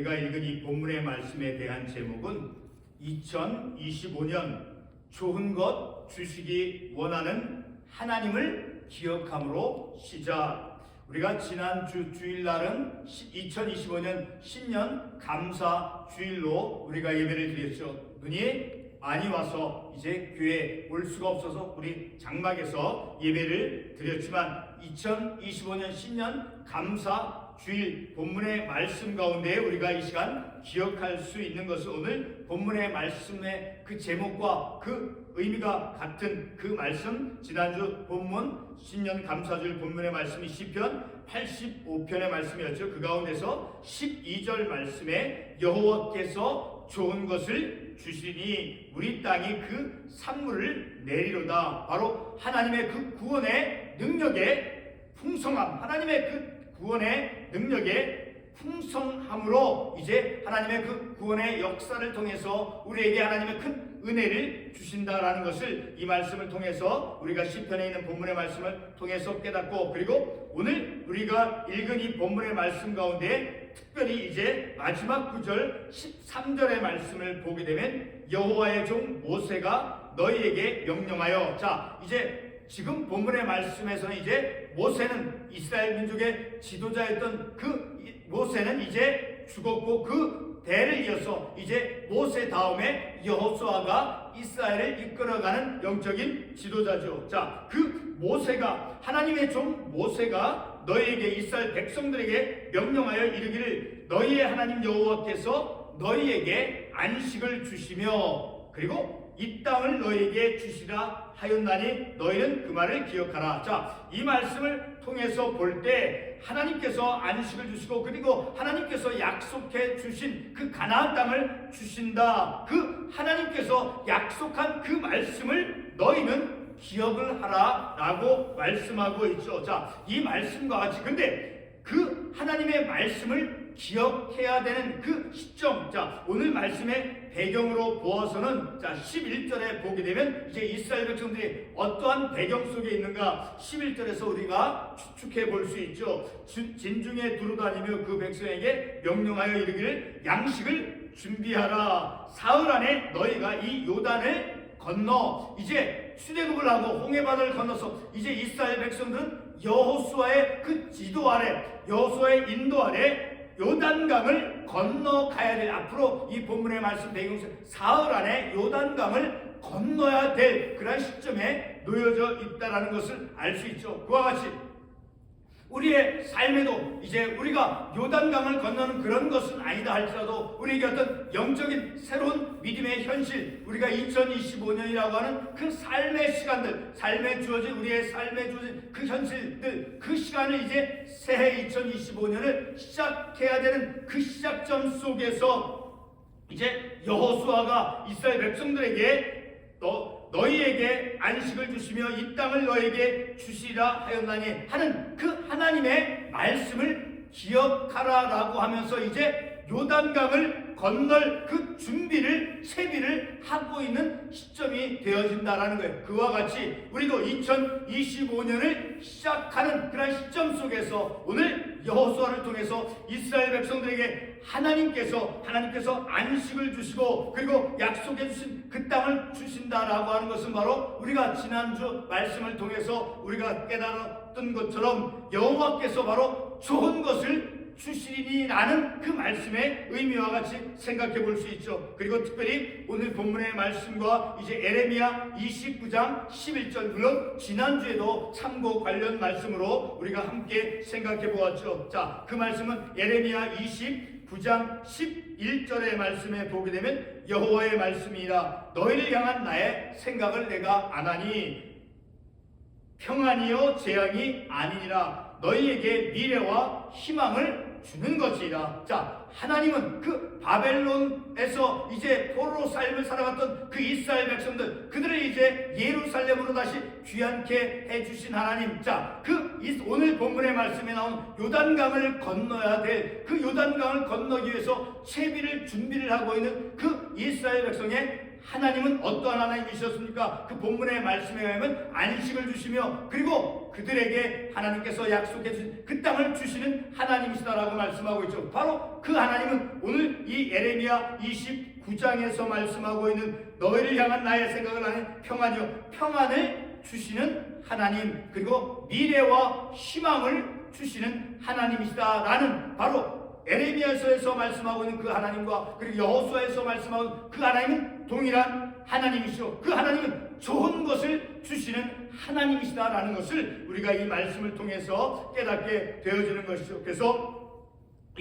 우리가 읽은 이 본문의 말씀에 대한 제목은 2025년 좋은 것 주시기 원하는 하나님을 기억함으로 시작. 우리가 지난 주 주일날은 2025년 신년 감사 주일로 우리가 예배를 드렸죠. 눈이 많이 와서 이제 교회 올 수가 없어서 우리 장막에서 예배를 드렸지만 2025년 신년 감사 주일 본문의 말씀 가운데 우리가 이 시간 기억할 수 있는 것은 오늘 본문의 말씀의 그 제목과 그 의미가 같은 그 말씀 지난주 본문 신년 감사주일 본문의 말씀이 시편 85편의 말씀이었죠. 그 가운데서 12절 말씀에 여호와께서 좋은 것을 주시니 우리 땅이 그 산물을 내리로다. 바로 하나님의 그 구원의 능력의 풍성함, 하나님의 그 구원의 능력의 풍성함으로 이제 하나님의 그 구원의 역사를 통해서 우리에게 하나님의 큰 은혜를 주신다라는 것을 이 말씀을 통해서 우리가 시편에 있는 본문의 말씀을 통해서 깨닫고 그리고 오늘 우리가 읽은 이 본문의 말씀 가운데 특별히 이제 마지막 구절 13절의 말씀을 보게 되면 여호와의 종 모세가 너희에게 명령하여 자 이제 지금 본문의 말씀에서는 이제 모세는 이스라엘 민족의 지도자였던 그 모세는 이제 죽었고 그 대를 이어서 이제 모세 다음에 여호수아가 이스라엘을 이끌어가는 영적인 지도자죠. 자, 그 모세가 하나님의 종 모세가 너희에게 이스라엘 백성들에게 명령하여 이르기를 너희의 하나님 여호와께서 너희에게 안식을 주시며 그리고 이 땅을 너희에게 주시라 하였나니 너희는 그 말을 기억하라. 자, 이 말씀을 통해서 볼 때 하나님께서 안식을 주시고 그리고 하나님께서 약속해 주신 그 가나안 땅을 주신다. 그 하나님께서 약속한 그 말씀을 너희는 기억을 하라라고 말씀하고 있죠. 자, 이 말씀과 같이 근데 그 하나님의 말씀을 기억해야 되는 그 시점. 자, 오늘 말씀의 배경으로 보아서는 자, 11절에 보게 되면 이제 이스라엘 백성들이 어떠한 배경 속에 있는가 11절에서 우리가 추측해 볼 수 있죠. 진- 진중에 두루다니며 그 백성에게 명령하여 이르기를 양식을 준비하라. 사흘 안에 너희가 이 요단을 건너 이제 수대급을 하고 홍해바다를 건너서 이제 이스라엘 백성들은 여호수아의 그 지도 아래 여호수아의 인도 아래 요단강을 건너가야 될 앞으로 이 본문의 말씀 배경에서 사흘 안에 요단강을 건너야 될 그런 시점에 놓여져 있다라는 것을 알 수 있죠. 그와 같이 우리의 삶에도 이제 우리가 요단강을 건너는 그런 것은 아니다 할지라도 우리에게 어떤 영적인 새로운 믿음의 현실 우리가 2025년이라고 하는 그 삶의 시간들 삶에 주어진 우리의 삶에 주어진 그 현실들 그 시간을 이제 새해 2025년을 시작해야 되는 그 시작점 속에서 이제 여호수아가 이스라엘 백성들에게 너 너희에게 안식을 주시며 이 땅을 너에게 주시라 하였나니 하는 그 하나님의 말씀을 기억하라라고 하면서 이제 요단강을 건널 그 준비를 채비를 하고 있는 시점이 되어진다라는 거예요. 그와 같이 우리도 2025년을 시작하는 그런 시점 속에서 오늘 여호수아를 통해서 이스라엘 백성들에게 하나님께서 하나님께서 안식을 주시고 그리고 약속해 주신 그 땅을 주신다라고 하는 것은 바로 우리가 지난주 말씀을 통해서 우리가 깨달았던 것처럼 여호와께서 바로 좋은 것을 주시리라는 그 말씀의 의미와 같이 생각해 볼 수 있죠. 그리고 특별히 오늘 본문의 말씀과 이제 에레미야 29장 11절 물론 지난주에도 참고 관련 말씀으로 우리가 함께 생각해 보았죠. 자, 그 말씀은 에레미야 29장 11절의 말씀에 보게 되면 여호와의 말씀이라 너희를 향한 나의 생각을 내가 안 하니 평안이요 재앙이 아니니라 너희에게 미래와 희망을 주는 것이라. 자, 하나님은 그 바벨론에서 이제 포로로 삶을 살아갔던 그 이스라엘 백성들, 그들을 이제 예루살렘으로 다시 귀환케 해주신 하나님. 자, 그 이- 오늘 본문의 말씀에 나온 요단강을 건너야 될 그 요단강을 건너기 위해서 채비를 준비를 하고 있는 그 이스라엘 백성의 하나님은 어떠한 하나님이셨습니까? 그 본문의 말씀에 의하면 안식을 주시며 그리고 그들에게 하나님께서 약속해 주신 그 땅을 주시는 하나님이시다라고 말씀하고 있죠. 바로 그 하나님은 오늘 이 에레미야 29장에서 말씀하고 있는 너희를 향한 나의 생각을 하는 평안이요 평안을 주시는 하나님 그리고 미래와 희망을 주시는 하나님이시다라는 바로 에레미야서에서 말씀하고 있는 그 하나님과 그리고 여호수아에서 말씀하고 그 하나님은 동일한 하나님이시오. 그 하나님은 좋은 것을 주시는 하나님이시다라는 것을 우리가 이 말씀을 통해서 깨닫게 되어지는 것이죠. 그래서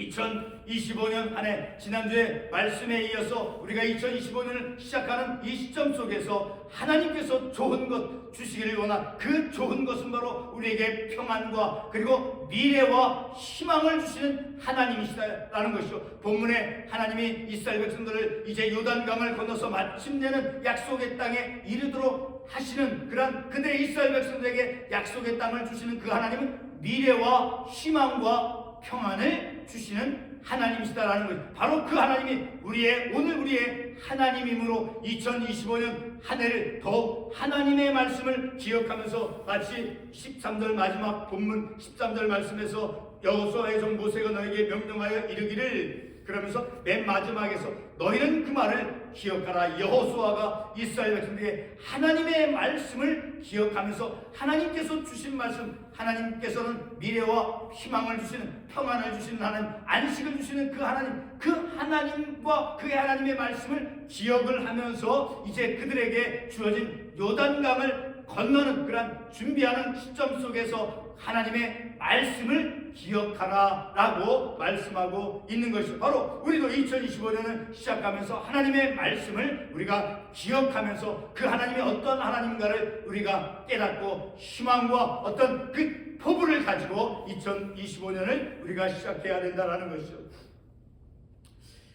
2025년 한해 지난주에 말씀에 이어서 우리가 2025년을 시작하는 이 시점 속에서 하나님께서 좋은 것 주시기를 원한 그 좋은 것은 바로 우리에게 평안과 그리고 미래와 희망을 주시는 하나님이시다라는 것이죠. 본문에 하나님이 이스라엘 백성들을 이제 요단강을 건너서 마침내는 약속의 땅에 이르도록 하시는 그런 그들의 이스라엘 백성들에게 약속의 땅을 주시는 그 하나님은 미래와 희망과 평안을 주시는 하나님이시다라는 것. 바로 그 하나님이 우리의 오늘 우리의 하나님이므로 2025년 한 해를 더욱 하나님의 말씀을 기억하면서 마치 13절 마지막 본문 13절 말씀에서 여호수아의 종 모세가 너에게 명령하여 이르기를 그러면서 맨 마지막에서 너희는 그 말을 기억하라. 여호수아가 이스라엘 백성들에게 하나님의 말씀을 기억하면서 하나님께서 주신 말씀 하나님께서는 미래와 희망을 주시는 평안을 주시는 하나님 안식을 주시는 그 하나님 그 하나님과 그의 하나님의 말씀을 기억을 하면서 이제 그들에게 주어진 요단강을 건너는 그런 준비하는 시점 속에서 하나님의 말씀을 기억하라 라고 말씀하고 있는 것이죠. 바로 우리도 2025년을 시작하면서 하나님의 말씀을 우리가 기억하면서 그 하나님이 어떤 하나님인가를 우리가 깨닫고 희망과 어떤 그 포부를 가지고 2025년을 우리가 시작해야 된다라는 것이죠.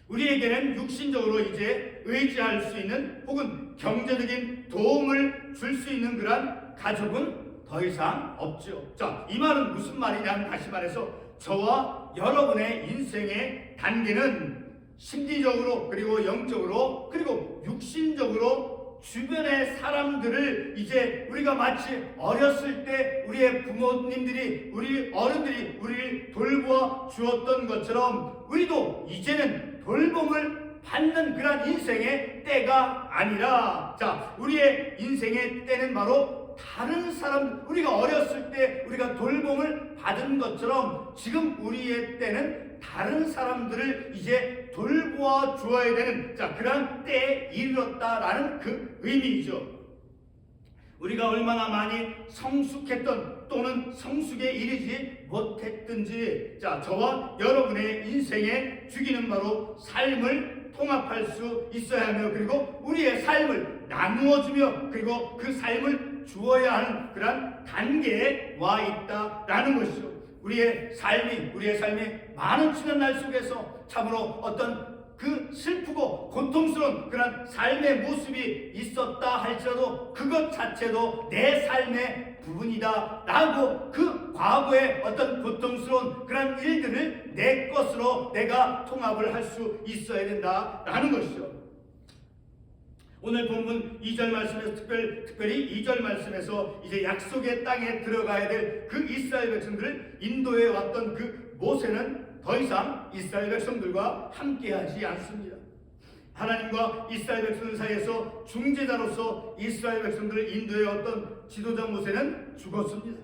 우리에게는 육신적으로 이제 의지할 수 있는 혹은 경제적인 도움을 줄 수 있는 그러한 가족은 더 이상 없죠. 자, 이 말은 무슨 말이냐면 다시 말해서 저와 여러분의 인생의 단계는 심리적으로 그리고 영적으로 그리고 육신적으로 주변의 사람들을 이제 우리가 마치 어렸을 때 우리의 부모님들이 우리 어른들이 우리를 돌보아 주었던 것처럼 우리도 이제는 돌봄을 받는 그런 인생의 때가 아니라 자 우리의 인생의 때는 바로 다른 사람 우리가 어렸을 때 우리가 돌봄을 받은 것처럼 지금 우리의 때는 다른 사람들을 이제 돌보아 주어야 되는 자 그런 때에 이르렀다라는 그 의미이죠. 우리가 얼마나 많이 성숙했던 또는 성숙에 이르지 못했든지 자 저와 여러분의 인생의 주기는 바로 삶을 통합할 수 있어야 하며 그리고 우리의 삶을 나누어 주며 그리고 그 삶을 주어야 하는 그런 단계에 와 있다라는 것이죠. 우리의 삶이 우리의 삶이 많은 지난 날 속에서 참으로 어떤 그 슬프고 고통스러운 그런 삶의 모습이 있었다 할지라도 그것 자체도 내 삶의 부분이다 라고 그 과거의 어떤 고통스러운 그런 일들을 내 것으로 내가 통합을 할 수 있어야 된다 라는 것이죠. 오늘 본문 2절 말씀에서 특별, 특별히 2절 말씀에서 이제 약속의 땅에 들어가야 될 그 이스라엘 백성들을 인도해 왔던 그 모세는 더 이상 이스라엘 백성들과 함께하지 않습니다. 하나님과 이스라엘 백성들 사이에서 중재자로서 이스라엘 백성들을 인도해 왔던 지도자 모세는 죽었습니다.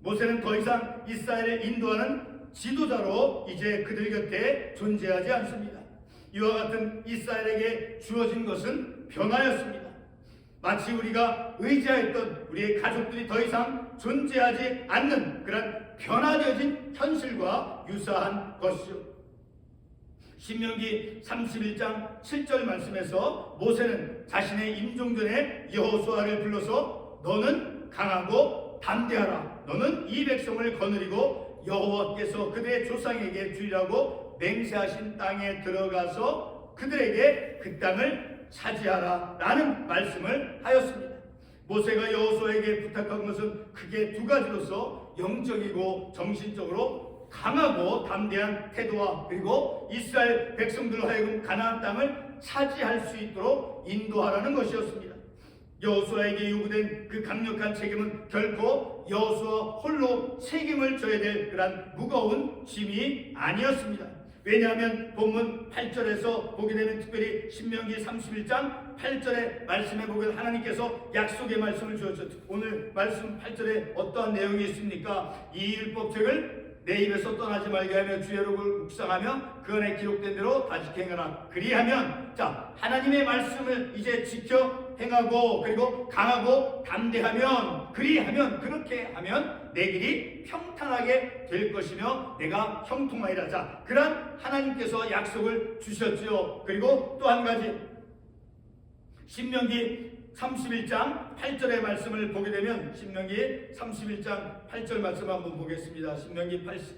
모세는 더 이상 이스라엘을 인도하는 지도자로 이제 그들 곁에 존재하지 않습니다. 이와 같은 이스라엘에게 주어진 것은 변화였습니다. 마치 우리가 의지하였던 우리의 가족들이 더 이상 존재하지 않는 그런 변화되어진 현실과 유사한 것이죠. 신명기 31장 7절 말씀에서 모세는 자신의 임종 전에 여호수아를 불러서 너는 강하고 담대하라. 너는 이 백성을 거느리고 여호와께서 그들의 조상에게 주리라고 맹세하신 땅에 들어가서 그들에게 그 땅을 차지하라 라는 말씀을 하였습니다. 모세가 여호수아에게 부탁한 것은 크게 두 가지로서 영적이고 정신적으로 강하고 담대한 태도와 그리고 이스라엘 백성들로 하여금 가나안 땅을 차지할 수 있도록 인도하라는 것이었습니다. 여호수아에게 요구된 그 강력한 책임은 결코 여호수아 홀로 책임을 져야 될 그런 무거운 짐이 아니었습니다. 왜냐하면 본문 8절에서 보게 되면 특별히 신명기 31장 8절의 말씀에 보면 하나님께서 약속의 말씀을 주었죠. 오늘 말씀 8절에 어떠한 내용이 있습니까? 이 율법책을 내 입에서 떠나지 말게 하며 주의 록을 묵상하며 그 안에 기록된 대로 다시 행하라. 그리하면 자 하나님의 말씀을 이제 지켜 행하고 그리고 강하고 담대하면 그리하면 그렇게 하면 내 길이 평탄하게 될 것이며 내가 형통하리라. 자 그런 하나님께서 약속을 주셨지요. 그리고 또 한 가지 신명기 31장 8절의 말씀을 보게 되면 신명기 31장 8절 말씀 한번 보겠습니다. 신명기 80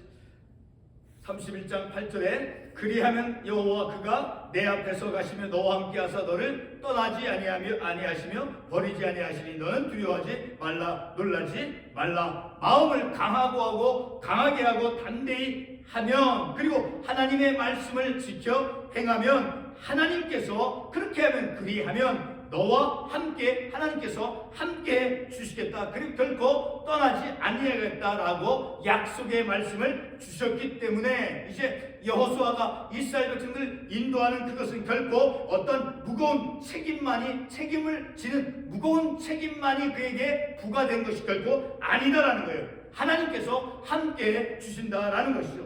31장 8절에 그리하면 여호와 그가 내 앞에서 가시며 너와 함께 하사 너를 떠나지 아니하며 아니하시며 버리지 아니하시니 너는 두려워하지 말라 놀라지 말라 마음을 강하고 하고 강하게 하고 담대히 하면 그리고 하나님의 말씀을 지켜 행하면 하나님께서 그렇게 하면 그리하면 너와 함께 하나님께서 함께 주시겠다. 그리고 결코 떠나지 아니하겠다라고 약속의 말씀을 주셨기 때문에 이제 여호수아가 이스라엘 백성들 인도하는 그것은 결코 어떤 무거운 책임만이 책임을 지는 무거운 책임만이 그에게 부과된 것이 결코 아니다라는 거예요. 하나님께서 함께 주신다라는 것이죠.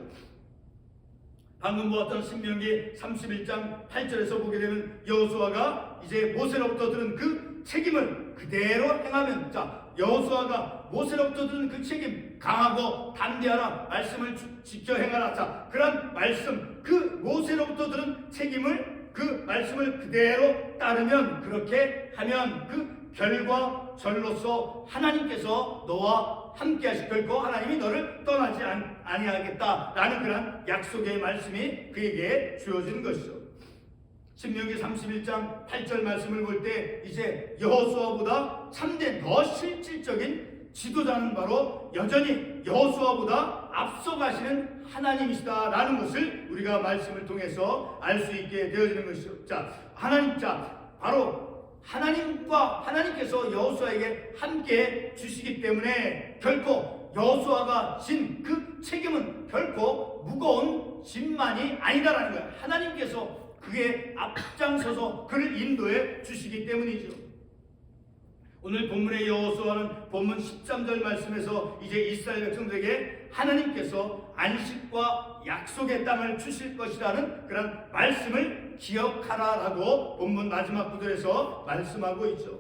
방금 보았던 신명기 31장 8절에서 보게 되면 여호수아가 이제 모세로부터 들은 그 책임을 그대로 행하면 자 여호수아가 모세로부터 들은 그 책임 강하고 담대하라 말씀을 주- 지켜 행하라 자 그런 말씀 그 모세로부터 들은 책임을 그 말씀을 그대로 따르면 그렇게 하면 그 결과 절로서 하나님께서 너와 함께 하실 결코 하나님이 너를 떠나지 안- 아니하겠다라는 그런 약속의 말씀이 그에게 주어지는 것이죠. 신명기 31장 8절 말씀을 볼 때 이제 여호수아보다 참된 더 실질적인 지도자는 바로 여전히 여호수아보다 앞서가시는 하나님이시다라는 것을 우리가 말씀을 통해서 알 수 있게 되어지는 것이죠. 자, 하나님 자 바로 하나님과 하나님께서 여호수아에게 함께 주시기 때문에 결코 여호수아가 진 그 책임은 결코 무거운 짐만이 아니다라는 거예요. 하나님께서 그에 앞장서서 그를 인도해 주시기 때문이죠. 오늘 본문의 여호수아는 본문 13절 말씀에서 이제 이스라엘 백성들에게 하나님께서 안식과 약속의 땅을 주실 것이라는 그런 말씀을 기억하라라고 본문 마지막 구절에서 말씀하고 있죠.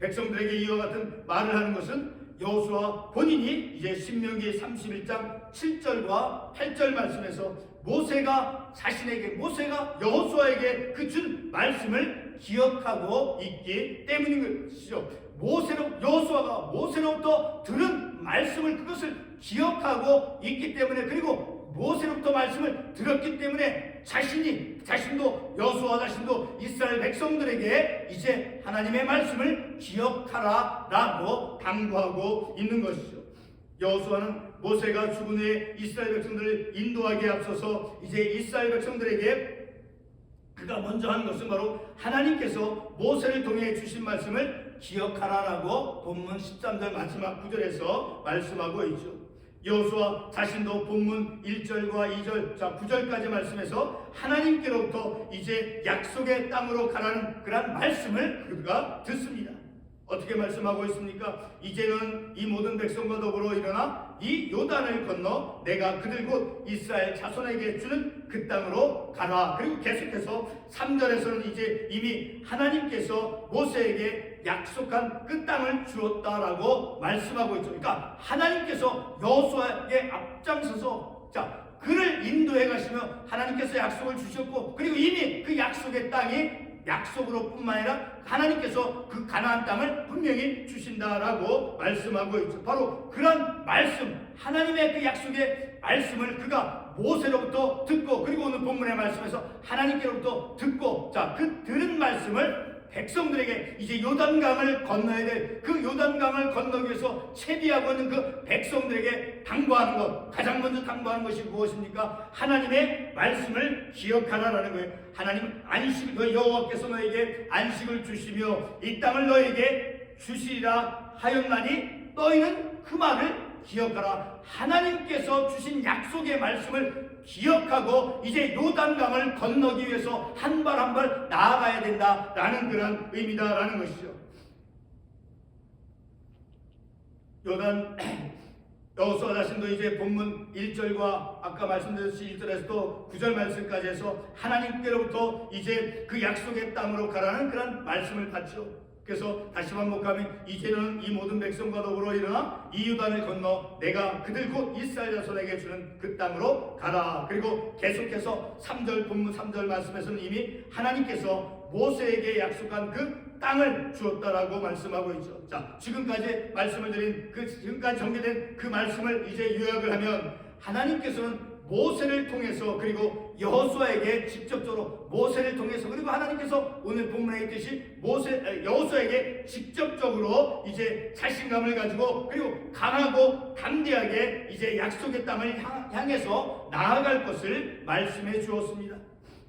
백성들에게 이와 같은 말을 하는 것은 여호수아 본인이 이제 신명기 31장 7절과 8절 말씀에서 모세가 자신에게 모세가 여호수아에게 그준 말씀을 기억하고 있기 때문인 것이죠. 모세로 여호수아가 모세로부터 들은 말씀을 그것을 기억하고 있기 때문에 그리고 모세로부터 말씀을 들었기 때문에 자신이 자신도 여호수아 자신도 이스라엘 백성들에게 이제 하나님의 말씀을 기억하라라고 당부하고 있는 것이죠. 여호수아는 모세가 죽은 후에 이스라엘 백성들을 인도하기에 앞서서 이제 이스라엘 백성들에게 그가 먼저 한 것은 바로 하나님께서 모세를 통해 주신 말씀을 기억하라라고 본문 13절 마지막 구절에서 말씀하고 있죠. 여호수아 자신도 본문 1절과 2절 자 9절까지 말씀해서 하나님께로부터 이제 약속의 땅으로 가라는 그런 말씀을 그가 듣습니다. 어떻게 말씀하고 있습니까? 이제는 이 모든 백성과 더불어 일어나 이 요단을 건너 내가 그들 곧 이스라엘 자손에게 주는 그 땅으로 가라. 그리고 계속해서 3절에서는 이제 이미 하나님께서 모세에게 약속한 그 땅을 주었다라고 말씀하고 있죠. 그러니까 하나님께서 여호수아에게 앞장서서 자 그를 인도해 가시며 하나님께서 약속을 주셨고 그리고 이미 그 약속의 땅이 약속으로뿐만 아니라 하나님께서 그 가나안 땅을 분명히 주신다라고 말씀하고 있죠. 바로 그런 말씀, 하나님의 그 약속의 말씀을 그가 모세로부터 듣고 그리고 오늘 본문의 말씀에서 하나님께로부터 듣고 자 그 들은 말씀을 백성들에게 이제 요단강을 건너야 될 그 요단강을 건너기 위해서 채비하고 있는 그 백성들에게 당부하는 것 가장 먼저 당부하는 것이 무엇입니까? 하나님의 말씀을 기억하라라는 거예요. 하나님 안식 너 여호와께서 너에게 안식을 주시며 이 땅을 너에게 주시리라 하였나니 너희는 그 말을 기억하라. 하나님께서 주신 약속의 말씀을 기억하고 이제 요단강을 건너기 위해서 한 발 한 발 나아가야 된다라는 그런 의미다라는 것이죠. 요단 여호수아 자신도 이제 본문 1절과 아까 말씀드렸듯이 1절에서 또 9절 말씀까지 해서 하나님께로부터 이제 그 약속의 땅으로 가라는 그런 말씀을 받죠. 그래서 다시 반복하면 이제는 이 모든 백성과 더불어 일어나 이 유단을 건너 내가 그들 곧 이스라엘 자손에게 주는 그 땅으로 가라. 그리고 계속해서 3절 본문 3절 말씀에서는 이미 하나님께서 모세에게 약속한 그 땅을 주었다라고 말씀하고 있죠. 자, 지금까지 말씀을 드린 그 지금까지 전개된 그 말씀을 이제 요약을 하면 하나님께서는 모세를 통해서 그리고 여호수아에게 직접적으로 모세를 통해서 그리고 하나님께서 오늘 본문에 있듯이 모세 여호수아에게 직접적으로 이제 자신감을 가지고 그리고 강하고 담대하게 이제 약속의 땅을 향- 향해서 나아갈 것을 말씀해 주었습니다.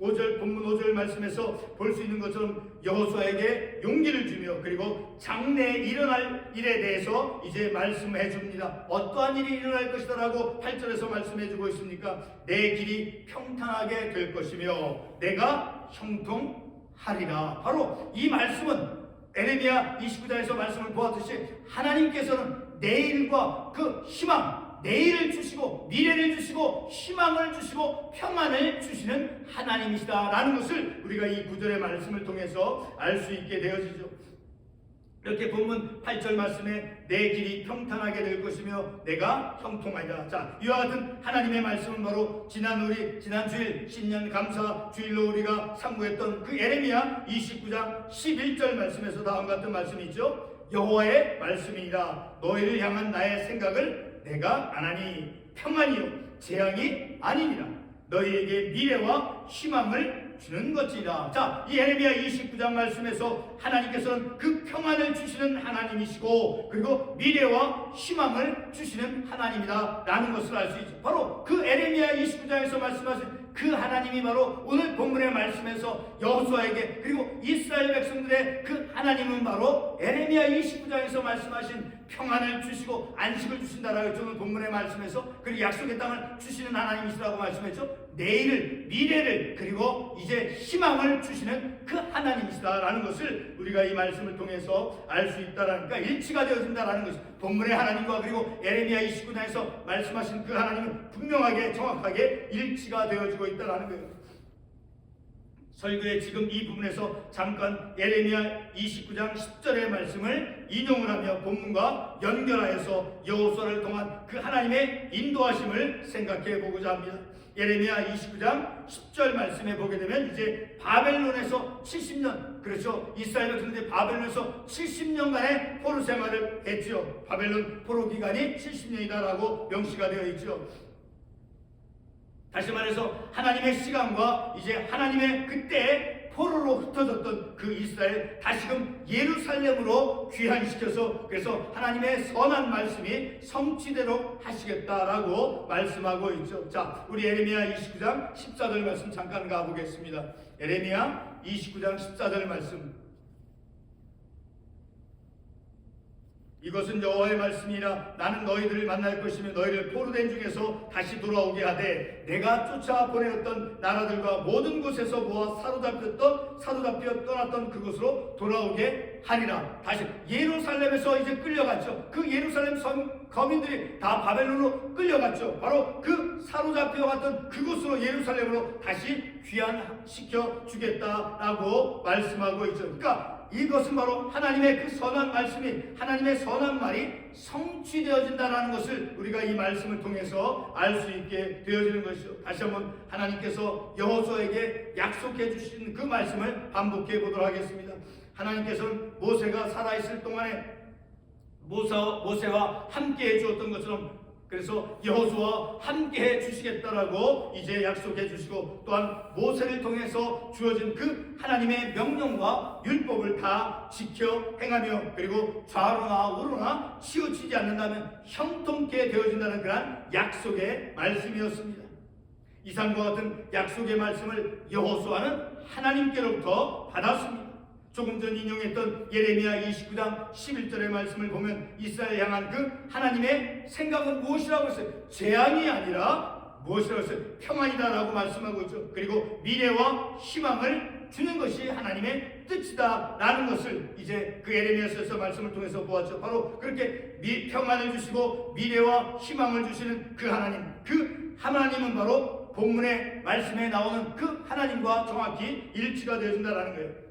5절 본문 5절 말씀에서 볼 수 있는 것처럼 여호수아에게 용기를 주며 그리고 장래에 일어날 일에 대해서 이제 말씀해 줍니다. 어떠한 일이 일어날 것이다라고 8절에서 말씀해 주고 있습니까? 내 길이 평탄하게 될 것이며 내가 형통하리라. 바로 이 말씀은 에레미야 29장에서 말씀을 보았듯이 하나님께서는 내 일과 그 희망 내일을 주시고 미래를 주시고 희망을 주시고 평안을 주시는 하나님이시다라는 것을 우리가 이 구절의 말씀을 통해서 알 수 있게 되어지죠. 이렇게 본문 8절 말씀에 내 길이 평탄하게 될 것이며 내가 형통하리라. 자, 이와 같은 하나님의 말씀은 바로 지난 우리 지난 주일 신년 감사 주일로 우리가 상고했던 그 에레미야 29장 11절 말씀에서 다음과 같은 말씀이 있죠. 여호와의 말씀이니라 너희를 향한 나의 생각을 내가 안하니 평안이요 재앙이 아니니라 너희에게 미래와 희망을 주는 것이라. 자, 이 에레미야 29장 말씀에서 하나님께서는 그 평안을 주시는 하나님이시고 그리고 미래와 희망을 주시는 하나님이다 라는 것을 알 수 있죠. 바로 그 에레미야 29장에서 말씀하신 그 하나님이 바로 오늘 본문의 말씀에서 여호수아에게 그리고 이스라엘 백성들의 그 하나님은 바로 에레미야 29장에서 말씀하신 평안을 주시고 안식을 주신다라고. 오늘 본문의 말씀에서 그리고 약속의 땅을 주시는 하나님이시라고 말씀했죠. 내일을 미래를 그리고 이제 희망을 주시는 그 하나님이시다라는 것을 우리가 이 말씀을 통해서 알 수 있다라니까 일치가 되어진다라는 것이 본문의 하나님과 그리고 에레미야 29장에서 말씀하신 그 하나님은 분명하게 정확하게 일치가 되어지고 있다라는 거예요. 설교의 지금 이 부분에서 잠깐 예레미야 29장 10절의 말씀을 인용을 하며 본문과 연결하여서 여호수아를 통한 그 하나님의 인도하심을 생각해 보고자 합니다. 예레미야 29장 10절 말씀에 보게 되면 이제 바벨론에서 70년 그렇죠 이스라엘 백성들이 바벨론에서 70년간의 포로 생활을 했죠. 바벨론 포로 기간이 70년이다라고 명시가 되어 있죠. 다시 말해서 하나님의 시간과 이제 하나님의 그때 포로로 흩어졌던 그 이스라엘 다시금 예루살렘으로 귀환시켜서 그래서 하나님의 선한 말씀이 성취되도록 하시겠다라고 말씀하고 있죠. 자, 우리 에레미야 29장 14절 말씀 잠깐 가보겠습니다. 에레미야 29장 14절 말씀. 이것은 여호와의 말씀이라 나는 너희들을 만날 것이며 너희를 포로된 중에서 다시 돌아오게 하되 내가 쫓아 보내었던 나라들과 모든 곳에서 모아 사로잡혔던 사로잡혀 떠났던 그곳으로 돌아오게 하리라. 다시 예루살렘에서 이제 끌려갔죠. 그 예루살렘 성, 거민들이 다 바벨론으로 끌려갔죠. 바로 그 사로잡혀 갔던 그곳으로 예루살렘으로 다시 귀환시켜 주겠다라고 말씀하고 있죠. 그러니까 이것은 바로 하나님의 그 선한 말씀이 하나님의 선한 말이 성취되어진다는 것을 우리가 이 말씀을 통해서 알 수 있게 되어지는 것이죠. 다시 한번 하나님께서 여호수아에게 약속해 주신 그 말씀을 반복해 보도록 하겠습니다. 하나님께서는 모세가 살아 있을 동안에 모세, 모세와 함께 해 주었던 것처럼 그래서 여호수와 함께 해 주시겠다라고 이제 약속해 주시고 또한 모세를 통해서 주어진 그 하나님의 명령과 율법을 다 지켜 행하며 그리고 좌로나 우로나 치우치지 않는다면 형통케 되어진다는 그러한 약속의 말씀이었습니다. 이상과 같은 약속의 말씀을 여호수아는 하나님께로부터 받았습니다. 조금 전 인용했던 예레미야 29장 11절의 말씀을 보면 이스라엘 향한 그 하나님의 생각은 무엇이라고 했어요? 재앙이 아니라 무엇이라고 했어요? 평안이다라고 말씀하고 있죠. 그리고 미래와 희망을 주는 것이 하나님의 뜻이다라는 것을 이제 그 예레미야서에서 말씀을 통해서 보았죠. 바로 그렇게 미, 평안을 주시고 미래와 희망을 주시는 그 하나님, 그 하나님은 바로 본문의 말씀에 나오는 그 하나님과 정확히 일치가 되어진다라는 거예요.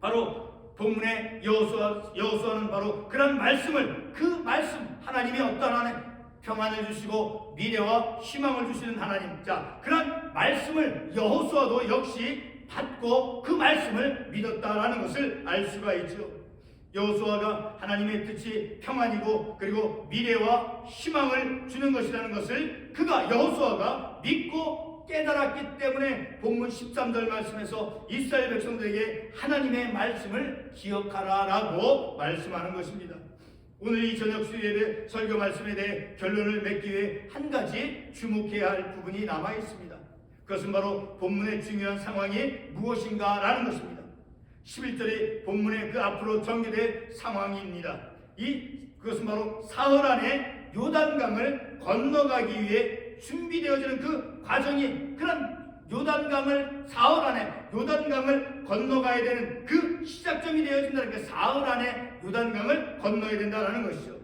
바로 본문의 여호수아 여호수아는 바로 그런 말씀을 그 말씀 하나님이 어떤 하나님 평안을 주시고 미래와 희망을 주시는 하나님 자 그런 말씀을 여호수아도 역시 받고 그 말씀을 믿었다라는 것을 알 수가 있죠. 여호수아가 하나님의 뜻이 평안이고 그리고 미래와 희망을 주는 것이라는 것을 그가 여호수아가 믿고 깨달았기 때문에 본문 13절 말씀에서 이스라엘 백성들에게 하나님의 말씀을 기억하라라고 말씀하는 것입니다. 오늘 이 저녁 수요일의 설교 말씀에 대해 결론을 맺기 위해 한 가지 주목해야 할 부분이 남아 있습니다. 그것은 바로 본문의 중요한 상황이 무엇인가라는 것입니다. 11절이 본문의 그 앞으로 전개될 상황입니다. 이 그것은 바로 사흘 안에 요단강을 건너가기 위해 준비되어지는 그 과정이 그런 요단강을 사흘 안에 요단강을 건너가야 되는 그 시작점이 되어진다는 게 사흘 안에 요단강을 건너야 된다는 것이죠.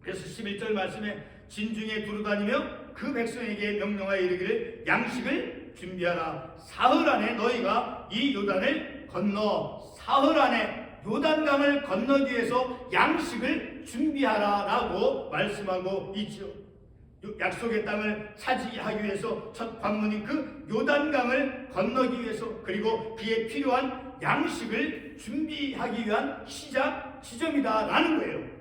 그래서 11절 말씀에 진중에 두루다니며 그 백성에게 명령하여 이르기를 양식을 준비하라 사흘 안에 너희가 이 요단을 건너 사흘 안에 요단강을 건너기 위해서 양식을 준비하라라고 말씀하고 있죠. 약속의 땅을 차지하기 위해서 첫 관문인 그 요단강을 건너기 위해서 그리고 그에 필요한 양식을 준비하기 위한 시작 지점이다라는 거예요.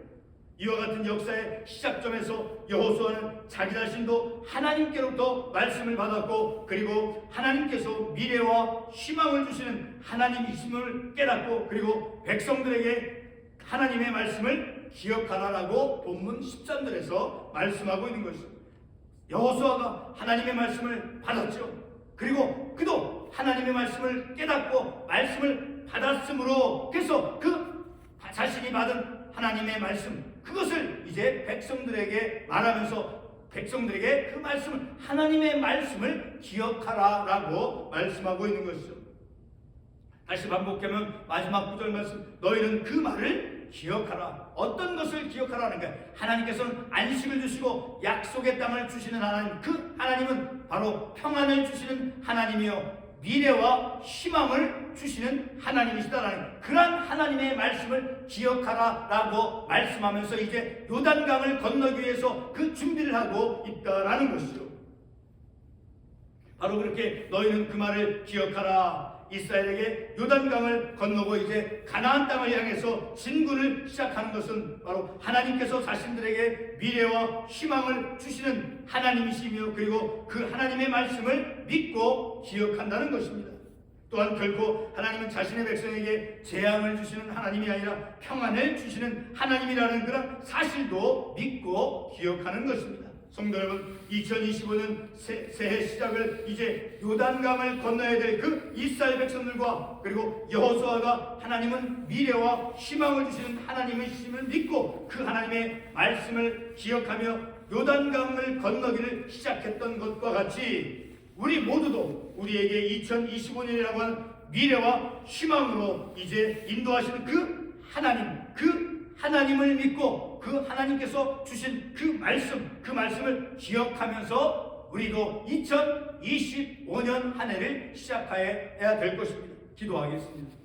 이와 같은 역사의 시작점에서 여호수아는 자기 자신도 하나님께로부터 말씀을 받았고 그리고 하나님께서 미래와 희망을 주시는 하나님이심을 깨닫고 그리고 백성들에게 하나님의 말씀을 기억하라라고 본문 13절에서 말씀하고 있는 것입니다. 여호수아가 하나님의 말씀을 받았죠. 그리고 그도 하나님의 말씀을 깨닫고 말씀을 받았으므로 그래서 그 자신이 받은 하나님의 말씀 그것을 이제 백성들에게 말하면서 백성들에게 그 말씀을 하나님의 말씀을 기억하라라고 말씀하고 있는 것이죠. 다시 반복하면 마지막 구절 말씀 너희는 그 말을 기억하라. 어떤 것을 기억하라는 거야? 하나님께서는 안식을 주시고 약속의 땅을 주시는 하나님. 그 하나님은 바로 평안을 주시는 하나님이요. 미래와 희망을 주시는 하나님이시다라는 그러한 하나님의 말씀을 기억하라라고 말씀하면서 이제 요단강을 건너기 위해서 그 준비를 하고 있다라는 것이죠. 바로 그렇게 너희는 그 말을 기억하라. 이스라엘에게 요단강을 건너고 이제 가나안 땅을 향해서 진군을 시작하는 것은 바로 하나님께서 자신들에게 미래와 희망을 주시는 하나님이시며 그리고 그 하나님의 말씀을 믿고 기억한다는 것입니다. 또한 결코 하나님은 자신의 백성에게 재앙을 주시는 하나님이 아니라 평안을 주시는 하나님이라는 그런 사실도 믿고 기억하는 것입니다. 성도 여러분, 2025년 새, 새해 시작을 이제 요단강을 건너야 될 그 이스라엘 백성들과 그리고 여호수아가 하나님은 미래와 희망을 주시는 하나님이심을 믿고 그 하나님의 말씀을 기억하며 요단강을 건너기를 시작했던 것과 같이 우리 모두도 우리에게 2025년이라고 하는 미래와 희망으로 이제 인도하시는 그 하나님, 그 하나님을 믿고 그 하나님께서 주신 그 말씀, 그 말씀을 기억하면서 우리도 2025년 한 해를 시작해야 될 것입니다. 기도하겠습니다.